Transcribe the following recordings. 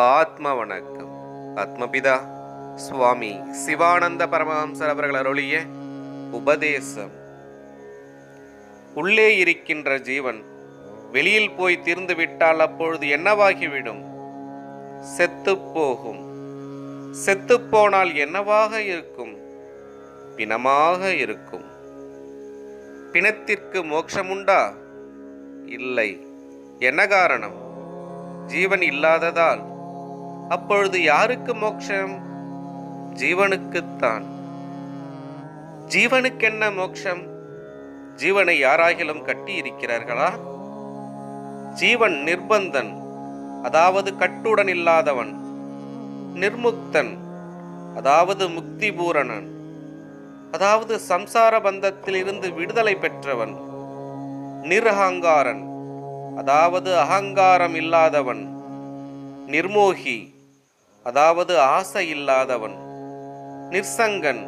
ஆத்ம வணக்கம் ஆத்மபிதா சுவாமி சிவானந்த பரமஹம்சர் அவர்கள் அருளிய உபதேசம். உள்ளே இருக்கின்ற ஜீவன் வெளியில் போய் தீர்ந்து விட்டால் அப்பொழுது என்னவாகிவிடும்? செத்து போகும். செத்து போனால் என்னவாக இருக்கும்? பிணமாக இருக்கும். பிணத்திற்கு மோட்சமுண்டா? இல்லை. என்ன காரணம்? ஜீவன் இல்லாததால். அப்பொழுது யாருக்கு மோட்சம்? ஜீவனுக்குத்தான். ஜீவனுக்கென்ன மோட்சம்? ஜீவனை யாராகிலும் கட்டி இருக்கிறார்களா ஜீவன் நிர்பந்தன் அதாவது கட்டுடன் இல்லாதவன். நிர்முக்தன் அதாவது முக்தி பூரணன் அதாவது சம்சார பந்தத்தில் இருந்து விடுதலை பெற்றவன். நிர்அகங்காரன் அதாவது அகங்காரம் இல்லாதவன். நிர்மோகி அதாவது ஆசை இல்லாதவன் நிர்சங்கன்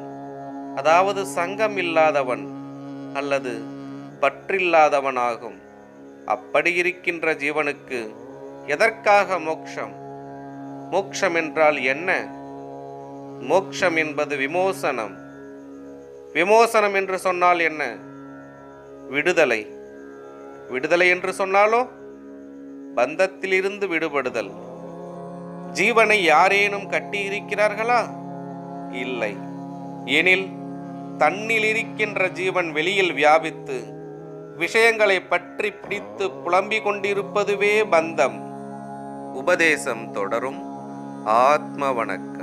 அதாவது சங்கம் இல்லாதவன் அல்லது பற்றில்லாதவனாகும். அப்படி இருக்கின்ற ஜீவனுக்கு எதற்காக மோக்ஷம்? மோக்ஷம் என்றால் என்ன? மோக்ஷம் என்பது விமோசனம். விமோசனம் என்று சொன்னால் என்ன? விடுதலை. விடுதலை என்று சொன்னாலோ? பந்தத்திலிருந்து விடுபடுதல். ஜீவனை யாரேனும் கட்டியிருக்கிறார்களா? இல்லை. எனில் தன்னில் இருக்கின்ற ஜீவன் வெளியில் வியாபித்து விஷயங்களை பற்றி பிடித்து புலம்பிக் கொண்டிருப்பதுவே பந்தம். உபதேசம் தொடரும். ஆத்ம வணக்கம்